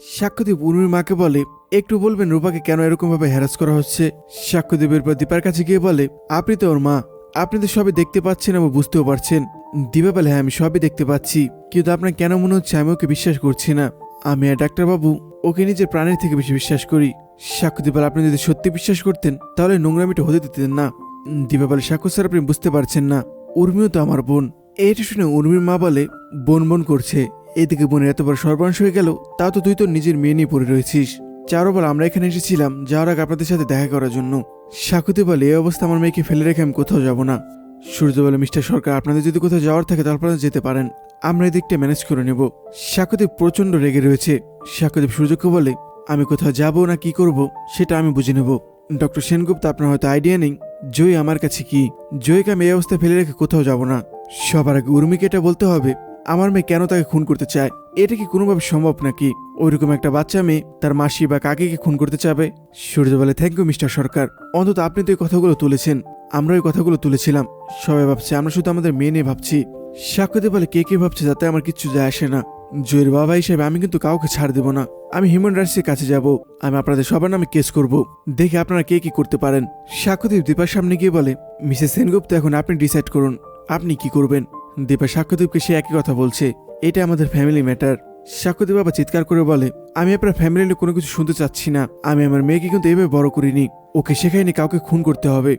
সাক্ষ্যদীপ উর্মির মাকে বলে, একটু বলবেন রূপাকে কেন এরকম ভাবে হ্যারাস করা হচ্ছে? সাক্ষ্যদীপের পর দীপার কাছে গিয়ে বলে, আপনি তো ওর মা। আপনি তো সবই দেখতে পাচ্ছেন এবং বুঝতেও পারছেন। দীপা বলে হ্যাঁ আমি সবই দেখতে পাচ্ছি। কিন্তু আপনার কেন মনে হচ্ছে আমি ওকে বিশ্বাস করছি না? আমি আর ডাক্তারবাবু ওকে নিজের প্রাণের থেকে বেশি বিশ্বাস করি। সাক্ষ্যদীপ বলে, আপনি যদি সত্যি বিশ্বাস করতেন, তাহলে নোংরামিটা হতে দিতেন না। দীপা বলে, সাক্ষ্য স্যার, আপনি বুঝতে পারছেন না। উর্মিও তো আমার বোন। এইটা শুনে উর্মির মা বলে, বোন বোন করছে। এদিকে বোনের এত বড় সর্বনাশ হয়ে গেল, তাও তো তুই তো নিজের মেয়ে নিয়ে পড়ে রয়েছিস। চারো বল, আমরা এখানে এসেছিলাম, যাওয়ার আগে আপনাদের সাথে দেখা করার জন্য। সাকুতি বলে, এই অবস্থা আমার মেয়েকে ফেলে রেখে আমি কোথাও যাব না। সূর্য বলে, মিস্টার সরকার, আপনাদের যদি কোথাও যাওয়ার থাকে আপনারা যেতে পারেন। আমরা এদিকটা ম্যানেজ করে নেব। সাকুদীপ প্রচণ্ড রেগে রয়েছে। সাকুদীপ সূর্যকে বলে, আমি কোথাও যাব না, কি করব, সেটা আমি বুঝে নেব। ডক্টর সেনগুপ্ত, আপনার হয়তো আইডিয়া নেই, জয় আমার কাছে কি? জয়কে আমি এই অবস্থায় ফেলে রেখে কোথাও যাব না। সবার আগে উর্মিকে এটা বলতে হবে। আমার মেয়ে কেন তাকে খুন করতে চায়? এটা কি কোনোভাবে সম্ভব নাকি? ওইরকম একটা বাচ্চা মেয়ে, তার মাসি বা কাকিকে খুন করতে চাবে? সূর্য বলে থ্যাংক ইউ মিস্টার সরকার। অন্তত আপনি তো এই কথাগুলো তুলেছেন। আমরা ওই কথাগুলো তুলেছিলাম। সবাই ভাবছে, আমরা শুধু আমাদের মেয়ে নিয়ে ভাবছি। সাক্ষ্যতে বলে, কে কে ভাবছে যাতে আমার কিচ্ছু যায় আসে না? জয়ের বাবা হিসেবে আমি কিন্তু কাউকে ছাড় দেব না। আমি হিউম্যান রাইটসের কাছে যাব। আমি আপনাদের সবার নামে কেস করব। দেখে আপনারা কে কি করতে পারেন। সাক্ষ্যদীপ দীপার সামনে গিয়ে বলে, মিসেস সেনগুপ্ত, এখন আপনি ডিসাইড করুন। আপনি কি করবেন? দীপা সাক্ষ্যদীপকে সে একই কথা বলছে। এটা আমাদের ফ্যামিলি ম্যাটার সাক্ষ্যদীপ বাবা চিৎকার করে বলে, আমি আপনার ফ্যামিলি নিয়ে কোনো কিছু শুনতে চাচ্ছি না। আমি আমার মেয়েকে কিন্তু এভাবে বড় করিনি। ওকে শেখাইনি কাউকে খুন করতে হবে।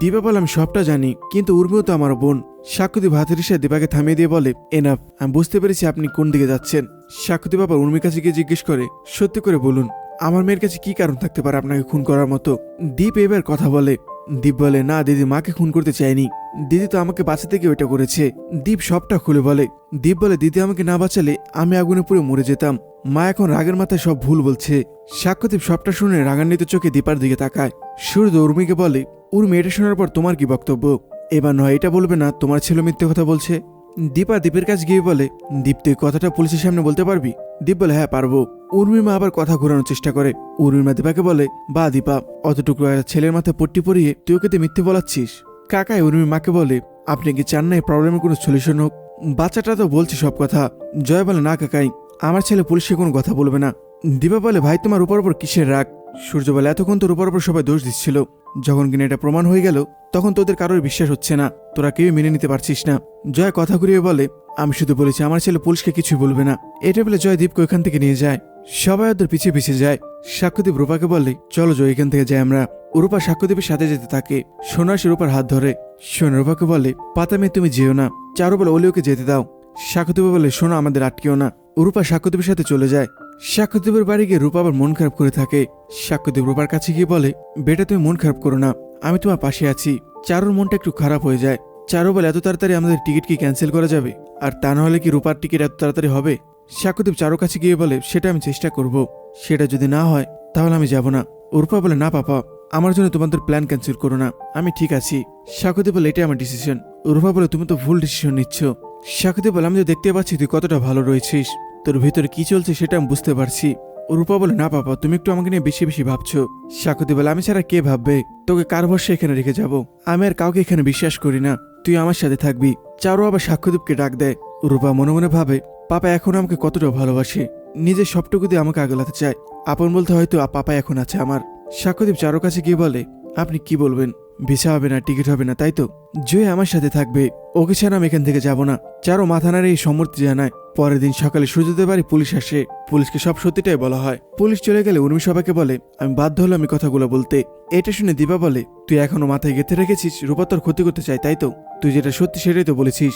দীপা বলে, আমি সবটা জানি, কিন্তু উর্মিও তো আমার বোন। সাক্ষ্যদীপ হাতের ইসে দীপাকে থামিয়ে দিয়ে বলে, এনাফ, আমি বুঝতে পেরেছি আপনি কোন দিকে যাচ্ছেন। সাক্ষ্যদীপ বাবা উর্মির কাছে গিয়ে জিজ্ঞেস করে, সত্যি করে বলুন, আমার মেয়ের কাছে কি কারণ থাকতে পারে আপনাকে খুন করার মতো? দীপ এবার কথা বলে দীপ বলে, না, দিদি, মাকে খুন করতে চায়নি দিদি তো আমাকে বাঁচাতে গিয়ে ওইটা করেছে। দীপ সবটা খুলে বলে, দীপ বলে, দিদি আমাকে না বাঁচালে আমি আগুনে পুড়ে মরে যেতাম। মা এখন রাগের মাথায় সব ভুল বলছে। সাক্ষ্যদীপ সবটা শুনে রাগান্বিত চোখে দীপার দিকে তাকায়। সূর্য উর্মিকে বলে, উর্মি, এটা শোনার পর তোমার কি বক্তব্য? এবার নয়, এটা বলবে না, তোমার ছেলে মিথ্যে কথা বলছে। দীপা দীপের কাছে গিয়ে বলে, দীপ, তুই কথাটা পুলিশের সামনে বলতে পারবি? দীপ বলে হ্যাঁ পারব। উর্মির মা আবার কথা ঘোরানোর চেষ্টা করে। উর্মির মা দীপাকে বলে, বা দীপা, অতটুকু ছেলের মাথায় পট্টি পরিয়ে তুই ওকে তুই মিথ্যে বলাচ্ছিস? কাকায় উর্মির মাকে বলে, আপনি কি চান না এই প্রবলেমের কোনো সলিউশন হোক? বাচ্চাটা তো বলছে সব কথা। জয় বলে, না কাকাই, আমার ছেলে পুলিশে কোনো কথা বলবে না। দীপা বলে, ভাই, তোমার উপর উপর কিসের রাগ? সূর্য বলে, এতক্ষণ তোর উপর উপর সবাই দোষ দিচ্ছিল। যখন কিনা এটা প্রমাণ হয়ে গেল, তখন তোদের কারোর বিশ্বাস হচ্ছে না। তোরা কেউ মেনে নিতে পারছিস না। জয় কথা ঘুরিয়ে বলে, আমি শুধু বলেছি, আমার ছেলে পুলিশকে কিছুই বলবে না। এটা বলে জয় দীপকে ওইখান থেকে নিয়ে যায়। সবাই ওদের পিছিয়ে পিছিয়ে যায়। সাক্ষ্যদীপ রূপাকে বলে, চলো জয়, এখান থেকে যাই আমরা। রূপা সাক্ষ্যদীপের সাথে যেতে থাকে। সোনা সে রূপার হাত ধরে। সোনা রূপাকে বলে, পাতা মেয়ে, তুমি যেও না। চারু বলে ওলি ওকে যেতে দাও। সাক্ষ্যদীপ বলে শোনো আমাদের আটকেও না। রূপা সাক্ষ্যদীপের সাথে চলে যায়। সাক্ষ্যদীপের বাড়ি গিয়ে রূপা আবার মন খারাপ করে থাকে। সাক্ষ্যদীপ রূপার কাছে গিয়ে বলে, বেটা, তুমি মন খারাপ করো না। আমি তোমার পাশে আছি। চারুর মনটা একটু খারাপ হয়ে যায়। চারু বলে, এত তাড়াতাড়ি আমাদের টিকিট কি ক্যান্সেল করা যাবে? আর তা না হলে কি রূপার টিকিট এত তাড়াতাড়ি হবে? সাক্ষ্যদীপ চারুর কাছে গিয়ে বলে, সেটা আমি চেষ্টা করব। সেটা যদি না হয়, তাহলে আমি যাব না। রূপা বলে, না, পাপা। আমার জন্য তোমাদের প্ল্যান ক্যান্সেল করো না। আমি ঠিক আছি। সাক্ষ্যদীপ বলে, এটাই আমার ডিসিশন রূপা বলে, তুমি তো ভুল ডিসিশন নিচ্ছ। সাক্ষ্যদীপ বলে, আমি তো দেখতে পাচ্ছি তুই কতটা ভালো রয়েছিস। তোর ভিতরে কি চলছে সেটা আমি বুঝতে পারছি। রূপা বলে, না পাপা তুমি একটু আমাকে নিয়ে বেশি বেশি ভাবছ। সাকুতি বলে, আমি ছাড়া কে ভাববে? তোকে কার ভরসা এখানে রেখে যাব? আমি আর কাউকে এখানে বিশ্বাস করি না। তুই আমার সাথে থাকবি। চারু আবার সাক্ষ্যদীপকে ডাক দেয়। রূপা মনে মনে ভাবে, পাপা এখন আমাকে কতটা ভালোবাসে। নিজের সবটুকু দিয়ে আমাকে আগলাতে চায়। আপন বলতে হয়তো পাপা এখন আছে আমার। সাক্ষ্যদীপ চারুর কাছে গিয়ে বলে, আপনি কি বলবেন? ভিসা হবে না, টিকিট হবে না, তাই তো? জয় আমার সাথে থাকবে। ওকে ছাড়া আমি এখান থেকে যাব না। চারো মাথা নাড়ে এই সম্মতি জানায়। পরের দিন সকালে সূর্যোদয় বাড়ি পুলিশ আসে। পুলিশকে সব সত্যিটাই বলা হয়। পুলিশ চলে গেলে উর্মি সবাইকে বলে, আমি বাধ্য হলাম এই কথাগুলো বলতে। এটা শুনে দিবা বলে, তুই এখনও মাথায় গেঁথে রেখেছিস? রূপা তোর ক্ষতি করতে চাই তাই তো? তুই যেটা সত্যি সেটাই তো বলেছিস।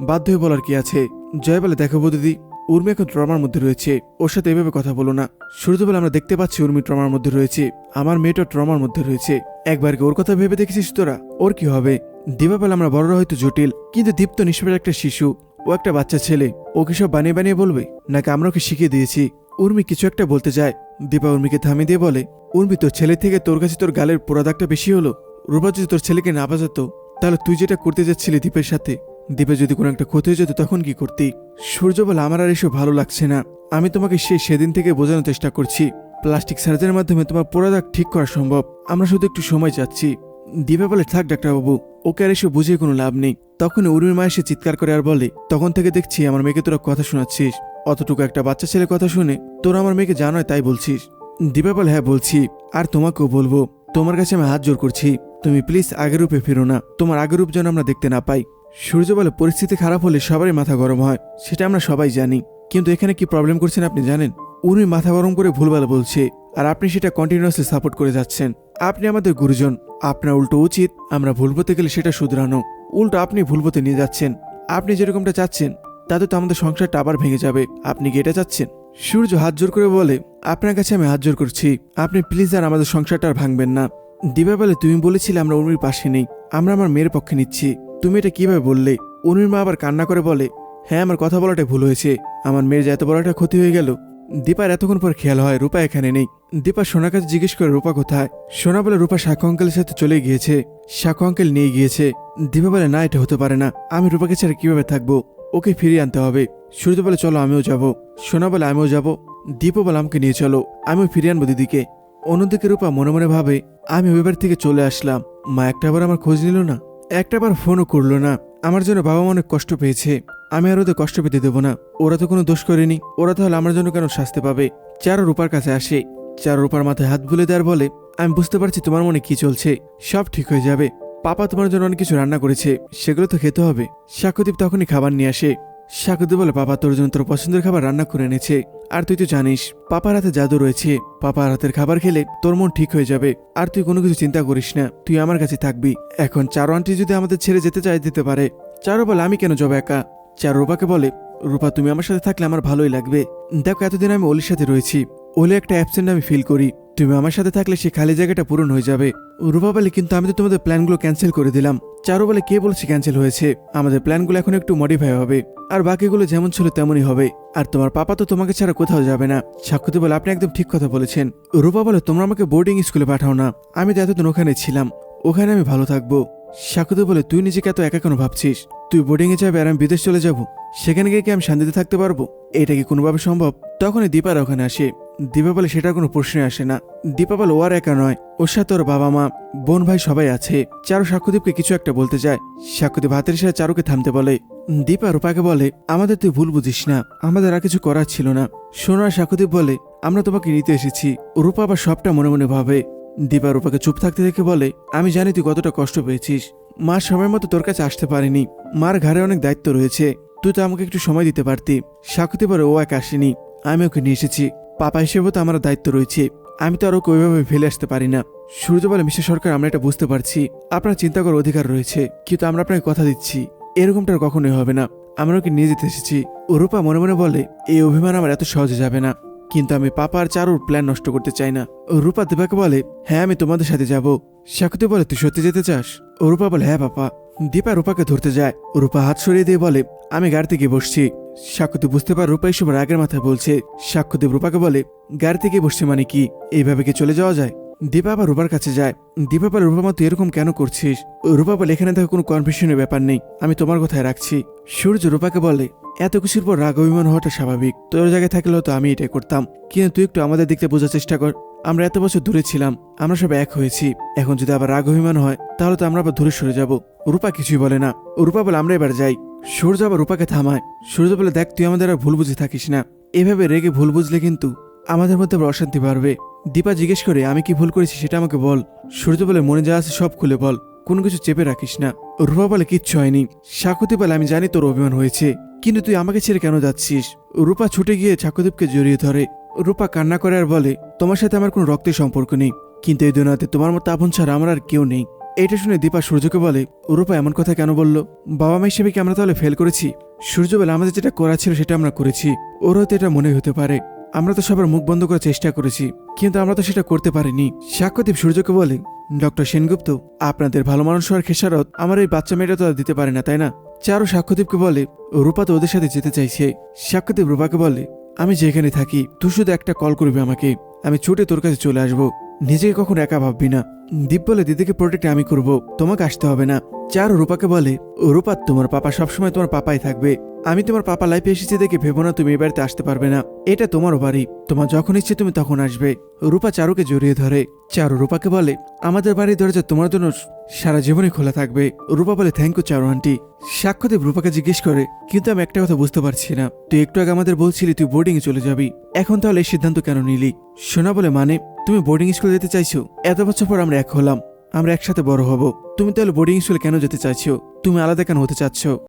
বাধ্য হয়ে বলার কি আছে? জয় বলে দেখো দিদি উর্মি এখন ট্রমার মধ্যে রয়েছে। ওর সাথে এভাবে কথা বলো না। সূর্য বলে আমরা দেখতে পাচ্ছি উর্মি ট্রমার মধ্যে রয়েছে। আমার মেয়েটা ট্রমার মধ্যে রয়েছে। একবার কি ওর কথা ভেবে দেখেছিস তোরা? ওর কি হবে? দিবা বলে আমরা বড়রা হয়তো জটিল, কিন্তু দীপ্ত নিষ্পাপ একটা শিশু। ও একটা বাচ্চা ছেলে। ও কি সব বানিয়ে বানিয়ে বলবে? নাকি আমরা ওকে শিখিয়ে দিয়েছি? উর্মি কিছু একটা বলতে যায়। দীপা উর্মিকে থামিয়ে দিয়ে বলে, উর্মি, তোর ছেলে থেকে তোর কাছে তোর গালের পোড়া দাগটা বেশি হলো। রূপা যদি তোর ছেলেকে না বাজাতো তাহলে তুই যেটা করতে যাচ্ছিলি দীপের সাথে দীপে যদি কোনো একটা ক্ষতি হয়ে যেত, তখন কি করতি? সূর্য বলে আমার আর এসব ভালো লাগছে না। আমি তোমাকে সেই সেদিন থেকে বোঝানোর চেষ্টা করছি। প্লাস্টিক সার্জারির মাধ্যমে তোমার পোড়া দাগ ঠিক করা সম্ভব। আমরা শুধু একটু সময় চাচ্ছি। দিবা বলে, থাক ডাক্তারবাবু ওকে আর এসে বুঝিয়ে কোনো লাভ নেই। তখন উর্মির মা এসে চিৎকার করে আর বলে, তখন থেকে দেখছি আমার মেয়েকে তোরা কথা শোনাচ্ছিস। অতটুকু একটা বাচ্চা ছেলে কথা শুনে তোরা আমার মেয়েকে জানোয় তাই বলছিস। দিবা বলে হ্যাঁ বলছি। আর তোমাকেও বলব। তোমার কাছে আমি হাত জোর করছি। তুমি প্লিজ আগের রূপে ফিরো না। তোমার আগের রূপ যেন আমরা দেখতে না পাই। সূর্য বলে পরিস্থিতি খারাপ হলে সবারই মাথা গরম হয়, সেটা আমরা সবাই জানি। কিন্তু এখানে কি প্রবলেম করছেন আপনি জানেন? উর্মি মাথা গরম করে ভুলভাল বলছে, আর আপনি সেটা কন্টিনিউয়াসলি সাপোর্ট করে যাচ্ছেন। আপনি আমাদের গুরুজন, আপনার উল্টো উচিত, আমরা ভুল পথে গেলে সেটা শুধরানো। উল্টো আপনি ভুল পথে নিয়ে যাচ্ছেন। আপনি যেরকমটা চাচ্ছেন, তাতে তো আমাদের সংসারটা আবার ভেঙে যাবে। আপনি কি এটা চাচ্ছেন? সূর্য হাত জোর করে বলে, আপনার কাছে আমি হাত জোর করছি। আপনি প্লিজ আর আমাদের সংসারটা আর ভাঙবেন না। দিবা বলে তুমি বলেছিলে আমরা উর্মির পাশে নেই। আমরা আমার মেয়ের পক্ষে নিচ্ছি। তুমি এটা কীভাবে বললে? উর্মির মা আবার কান্না করে বলে হ্যাঁ আমার কথা বলাটা ভুল হয়েছে। আমার মেয়ের যে এত বড় একটা ক্ষতি হয়ে গেল। দীপার এতক্ষণ পর খেয়াল হয় রূপা এখানে নেই। দীপা সোনার কাছে জিজ্ঞেস করে, রূপা কোথায়? সোনা বলে, রূপা সাক্ষ্য অঙ্কেলের সাথে চলে গিয়েছে। সাক্ষ্য অঙ্কেল নিয়ে গিয়েছে। দীপা বলে, না, এটা হতে পারে না। আমি রূপাকে ছাড়া কীভাবে থাকব? ওকে ফিরিয়ে আনতে হবে। সূর্য বলে, চলো, আমিও যাব। সোনা বলে, আমিও যাব। দীপও বলে, আমাকে নিয়ে চলো। আমিও ফিরিয়ে আনব দিদিকে। অন্যদিকে রূপা মনে মনে ভাবে, আমি ওই বাড়ি থেকে চলে আসলাম। মা একটাবার আমার খোঁজ নিল না? একটাবার ফোনও করল না। আমার জন্য বাবা মা অনেক কষ্ট পেয়েছে। আমি আর ওদের কষ্ট পেতে দেবো না। ওরা তো কোনো দোষ করেনি। ওরা তাহলে আমার জন্য কেন শাস্তি পাবে? চারো রূপার কাছে আসে। চারো রূপার মাথায় হাত বুলে দেওয়ার বলে, আমি বুঝতে পারছি তোমার মনে কি চলছে। সব ঠিক হয়ে যাবে। পাপা তোমার জন্য অনেক কিছু রান্না করেছে। সেগুলো তো খেতে হবে। সাক্ষ্যদীপ তখনই খাবার নিয়ে আসে। সাকুদীপ বলে পাপা তোর জন্য তোর পছন্দের খাবার রান্না করে এনেছে। আর তুই তো জানিস, পাপার হাতে জাদু রয়েছে। পাপার হাতের খাবার খেলে তোর মন ঠিক হয়ে যাবে। আর তুই কোনো কিছু চিন্তা করিস না, তুই আমার কাছে থাকবি। এখন চারো আন্টি যদি আমাদের ছেড়ে যেতে চাই দিতে পারে। চারো বলে, আমি কেন যাব একা? চার রূপাকে বলে, রূপা, তুমি আমার সাথে থাকলে আমার ভালোই লাগবে। দেখো, এতদিন আমি অলির সাথে রয়েছি। ওলি একটা অ্যাবসেন্ট আমি ফিল করি। তুমি আমার সাথে থাকলে সে খালি জায়গাটা পূরণ হয়ে যাবে। রূপা বলে, কিন্তু আমি তো তোমাদের প্ল্যানগুলো ক্যান্সেল করে দিলাম। চারু বলে কে বলেছে ক্যান্সেল হয়েছে? আমাদের প্ল্যানগুলো এখন একটু মডিফাই হবে। আর বাকিগুলো যেমন ছিল তেমনই হবে। আর তোমার পাপা তো তোমাকে ছাড়া কোথাও যাবে না। সাক্ষুতি বলে, আপনি একদম ঠিক কথা বলেছেন। রূপা বলে, তোমরা আমাকে বোর্ডিং স্কুলে পাঠাও না। আমি তো এতদিন ওখানে ছিলাম। ওখানে আমি ভালো থাকব। সাকুতে বলে, তুই নিজেকে এত একা কেন ভাবছিস? তুই বোর্ডিং এ যাবে আর আমি বিদেশ চলে যাব। সেখানে গিয়ে কি আমি শান্তিতে থাকতে পারব? এটা কি কোনোভাবে সম্ভব? তখনই দীপার ওখানে আসে। দীপা বলে সেটা কোনো প্রশ্নই আসে না। দীপা বলে ও আর একা নয়, ওর সাথে ওর বাবা মা, বোন ভাই সবাই আছে। চারু সাক্ষ্যদীপকে কিছু একটা বলতে যায় সাক্ষ্যদীপ হাতের সাথে চারুকে থামতে বলে, দীপা রূপাকে বলে, আমাদের তুই ভুল বুঝিস না, আমাদের আর কিছু করার ছিল না। সোনার সাক্ষ্যদীপ বলে, আমরা তোমাকে নিতে এসেছি। রূপা আবার সবটা মনে মনে ভাবে। দীপা রূপাকে চুপ থাকতে দেখে বলে, আমি জানি তুই কতটা কষ্ট পেয়েছিস। মা সময় মতো তোর কাছে আসতে পারেনি। মার ঘাড়ে অনেক দায়িত্ব রয়েছে। তুই তো আমাকে একটু সময় দিতে পারতি। সাক্ষী বলে, ও এক আসেনি। আমি ওকে নিয়ে এসেছি। পাপা হিসেবেও তো আমার দায়িত্ব রয়েছে। আমি তো আর ওকে ওইভাবে ফেলে আসতে পারি না। সূর্য বলে মিশে সরকার, আমরা এটা বুঝতে পারছি। আপনার চিন্তা করার অধিকার রয়েছে, কিন্তু আমরা আপনাকে কথা দিচ্ছি। এরকমটা কখনোই হবে না। আমরা ওকে নিয়ে যেতে এসেছি। রূপা মনে মনে বলে, এই অভিমান আমার এত সহজে যাবে না। কিন্তু আমি পাপা আর চারুর প্ল্যান নষ্ট করতে চাই না। রূপা দেবাকে বলে হ্যাঁ আমি তোমাদের সাথে যাব। সাকুতি বলে, তুই সত্যি যেতে চাস? রূপা বলে হ্যাঁ পাপা। দীপা রূপাকে ধরতে যায়। রূপা হাত সরিয়ে দিয়ে বলে, আমি গাড়িতে গিয়ে বসছি। সাক্ষ্যদীপ বুঝতে পার রূপা এসব রাগের মাথায় বলছে। সাক্ষ্যদীপ রূপাকে বলে গাড়িতে গিয়ে বসছে মানে কি? এইভাবে কি চলে যাওয়া যায়? দীপা আবার রূপার কাছে যায়। দীপা বলে, রূপা মা, তুই এরকম কেন করছিস? রূপা বলে, এখানে দেখো কোনো কনফিউশনের ব্যাপার নেই। আমি তোমার কথায় রাখছি। সূর্য রূপাকে বলে, এত কিছুর পর রাগ অভিমান হওয়াটা স্বাভাবিক। তোর জায়গায় থাকলেও তো আমি এটাই করতাম। কিন্তু তুই একটু আমাদের দিকটা বোঝার চেষ্টা কর। আমরা এত বছর দূরে ছিলাম। আমরা সব এক হয়েছি। এখন যদি আবার রাগ অভিমান হয়, তাহলে তো আমরা আবার দূরে সরে যাব। রূপা কিছুই বলে না। রূপা বলে, আমরা এবার যাই। সূর্য আবার রূপাকে থামায়। সূর্য বলে, দেখ, তুই আমাদের আর ভুল বুঝে থাকিস না। এভাবে রেগে ভুল বুঝলে কিন্তু আমাদের মধ্যে আবার অশান্তি বাড়বে। দীপা জিজ্ঞেস করে, আমি কি ভুল করেছি সেটা আমাকে বল। সূর্য বলে, মনে যা আছে সব খুলে বল। কোনো কিছু চেপে রাখিস না। রূপা বলে, কিচ্ছু হয়নি। সাকুতি বলে, আমি জানি তোর অভিমান হয়েছে, কিন্তু তুই আমাকে ছেড়ে কেন যাচ্ছিস? রূপা ছুটে গিয়ে ছাকুদীপকে জড়িয়ে ধরে। রূপা কান্না করে আর বলে, তোমার সাথে আমার কোনো রক্তের সম্পর্ক নেই, কিন্তু এই দুনিয়াতে তোমার মতো আপন ছাড়া আমার আর কেউ নেই। এটা শুনে দীপা সূর্যকে বলে, রূপা, এমন কথা কেন বলল? বাবা মা হিসেবে কি আমরা তাহলে ফেল করেছি? সূর্য বলে, আমাদের যেটা করা ছিল সেটা আমরা করেছি। ওর হয়তো এটা মনে হতে পারে। আমরা তো সবার মুখ বন্ধ করার চেষ্টা করেছি, কিন্তু আমরা তো সেটা করতে পারিনি। সাক্ষ্যদীপ সূর্যকে বলে, ডক্টর সেনগুপ্ত, আপনাদের ভালো মানুষ হওয়ার খেসারত আমার এই বাচ্চা মেয়েটা তো আর দিতে পারে না, তাই না? চারু সাক্ষ্যদীপকে বলে, রূপা তো ওদের সাথে যেতে চাইছে। সাক্ষ্যদীপ রূপাকে বলে, আমি যেখানে থাকি, তুই শুধু একটা কল করবি আমাকে। আমি ছুটে তোর কাছে চলে আসব। নিজেকে কখন একা ভাববি না। দীপ বলে দিদিকে প্রোটেক্ট আমি করব। তোমাকে আসতে হবে না। চারু রূপাকে বলে, রূপা, তোমার পাপা সবসময় তোমার পাপাই থাকবে। আমি তোমার পাপা লাইফে এসেছি দেখে ভেবো না তুমি এ বাড়িতে আসতে পারবে না। এটা তোমারও বাড়ি। তোমার যখন ইচ্ছে তুমি তখন আসবে। রূপা চারুকে জড়িয়ে ধরে। চারু রূপাকে বলে, আমাদের বাড়ির দরজা তোমার জন্য সারা জীবনই খোলা থাকবে। রূপা বলে thank you Charu aunty. Sakshyadev রূপাকে জিজ্ঞেস করে, কিন্তু আমি একটা কথা বুঝতে পারছি না। তুই একটু আগে আমাদের বলছিলি তুই বোর্ডিং এ চলে যাবি। এখন তাহলে এই সিদ্ধান্ত কেন নিলি? শোনা বলে মানে তুমি বোর্ডিং স্কুলে যেতে চাইছো? এত বছর পর আমরা এক হলাম। আমরা একসাথে বড় হব। তুমি তাহলে বোর্ডিং স্কুলে কেন যেতে চাইছো? তুমি আলাদা কেন হতে চাচ্ছ?